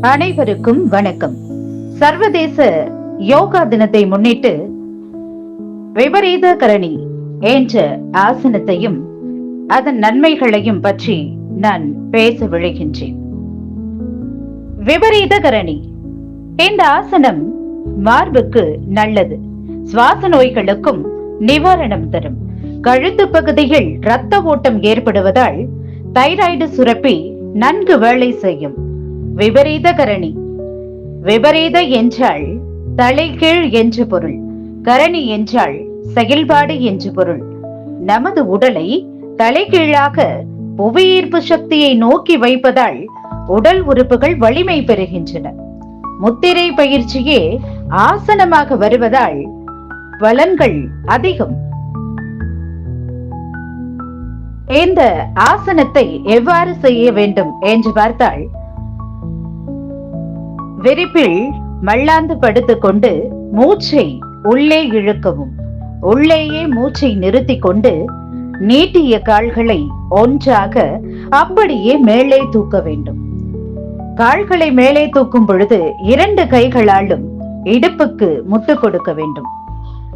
அனைவருக்கும் வணக்கம். சர்வதேச யோகா தினத்தை முன்னிட்டு விபரீத கரணி என்ற ஆசனத்தையும் அதன் நன்மைகளையும் பற்றி நான் பேச விழைகின்றேன். விபரீத கரணி இந்த ஆசனம் மார்புக்கு நல்லது. சுவாச நோய்களுக்கும் நிவாரணம் தரும். கழுத்து பகுதியில் இரத்த ஓட்டம் ஏற்படுவதால் தைராய்டு சுரப்பி நன்கு வேலை செய்யும். விபரீத கரணி. விபரீத என்றால் தலைகீழ் என்று பொருள். கரணி என்றால் செயல்பாடு என்று பொருள். நமது உடலை தலைகீழாக புவியீர்ப்பு சக்தியை நோக்கி வைப்பதால் உடல் உறுப்புகள் வலிமை பெறுகின்றன. முத்திரை பயிற்சியே ஆசனமாக வருவதால் பலன்கள் அதிகம். இந்த ஆசனத்தை எவ்வாறு செய்ய வேண்டும் என்று பார்த்தால் விரிப்பில் மல்லாந்து படுத்துக் கொண்டு மூச்சை உள்ளே இழுக்கவும். உள்ளேயே மூச்சை நிறுத்தி கொண்டு நீட்டிய கால்களை ஒன்றாக அப்படியே மேலே தூக்க வேண்டும். கால்களை மேலே தூக்கும் பொழுது இரண்டு கைகளாலும் இடுப்புக்கு முட்டு கொடுக்க வேண்டும்.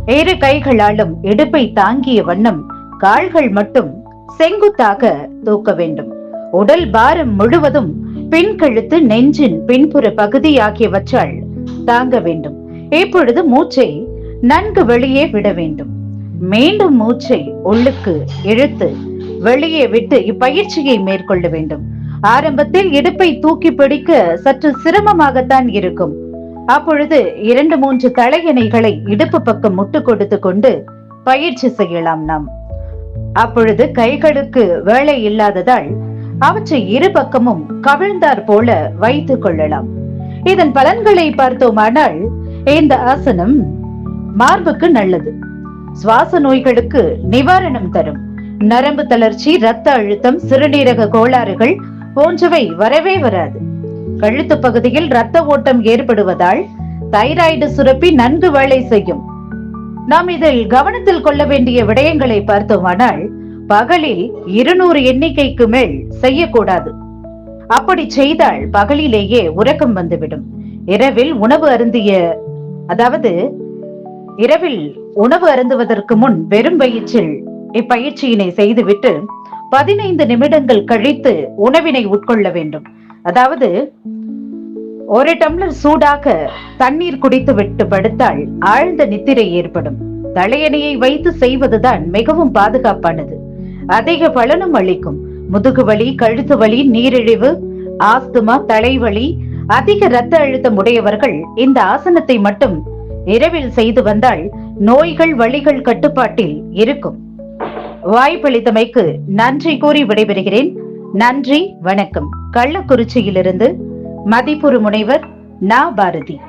இரு கைகளாலும் இடுப்பை தாங்கிய வண்ணம் கால்கள் மட்டும் செங்குத்தாக தூக்க வேண்டும். உடல் பாரம் முழுவதும் பின் கழுத்து நெஞ்சின் பின்புற பகுதி ஆகியவற்றால் தாங்க வேண்டும். இப்பொழுது மூச்சை நன்கு வெளியே விட வேண்டும். மீண்டும் மூச்சை உள்ளுக்கு இழுத்து வெளியே விட்டு இப்பயிற்சியை மேற்கொள்ள வேண்டும். ஆரம்பத்தில் இடுப்பை தூக்கி பிடிக்க சற்று சிரமமாகத்தான் இருக்கும். அப்பொழுது இரண்டு மூன்று தலையணைகளை இடுப்பு பக்கம் முட்டு கொடுத்து கொண்டு பயிற்சி செய்யலாம் நாம். அப்பொழுது கைகளுக்கு வேலை இல்லாததால் அவற்றை இரு பக்கமும் கவிழ்ந்தார் போல வைத்துக் கொள்ளலாம். இதன் பலன்களை பார்த்தோமானால் இந்த ஆசனம் மார்புக்கு நல்லது. சுவாச நோய்களுக்கு நிவாரணம் தரும். நரம்பு தளர்ச்சி இரத்த அழுத்தம் சிறுநீரக கோளாறுகள் போன்றவை வரவே வராது. கழுத்து பகுதியில் இரத்த ஓட்டம் ஏற்படுவதால் தைராய்டு சுரப்பி நன்கு வேலை செய்யும். நாம் இதில் கவனத்தில் கொள்ள வேண்டிய விடயங்களை பார்த்தோமானால் பகலில் இருநூறு எண்ணிக்கைக்கு மேல் செய்யக்கூடாது. அப்படி செய்தால் பகலிலேயே உறக்கம் வந்துவிடும். இரவில் உணவு அருந்திய அதாவது இரவில் உணவு அருந்துவதற்கு முன் வெறும் வயிற்றில் இப்பயிற்சியினை செய்துவிட்டு பதினைந்து நிமிடங்கள் கழித்து உணவினை உட்கொள்ள வேண்டும். அதாவது ஒரு டம்ளர் சூடாக தண்ணீர் குடித்து விட்டு படுத்தால் ஆழ்ந்த நித்திரை ஏற்படும். தலையணையை வைத்து செய்வதுதான் மிகவும் பாதுகாப்பானது. அதிக பலனும் அளிக்கும். முதுகு வலி கழுத்து வலி நீரிழிவு ஆஸ்துமா தலைவலி அதிக இரத்த அழுத்தம் உடையவர்கள் இந்த ஆசனத்தை மட்டும் இரவில் செய்து வந்தால் நோய்கள் வழிகள் கட்டுப்பாட்டில் இருக்கும். வாய்ப்பளித்தமைக்கு நன்றி கூறி விடைபெறுகிறேன். நன்றி வணக்கம். கள்ளக்குறிச்சியிலிருந்து மதிப்புறு முனைவர் நா பாரதி.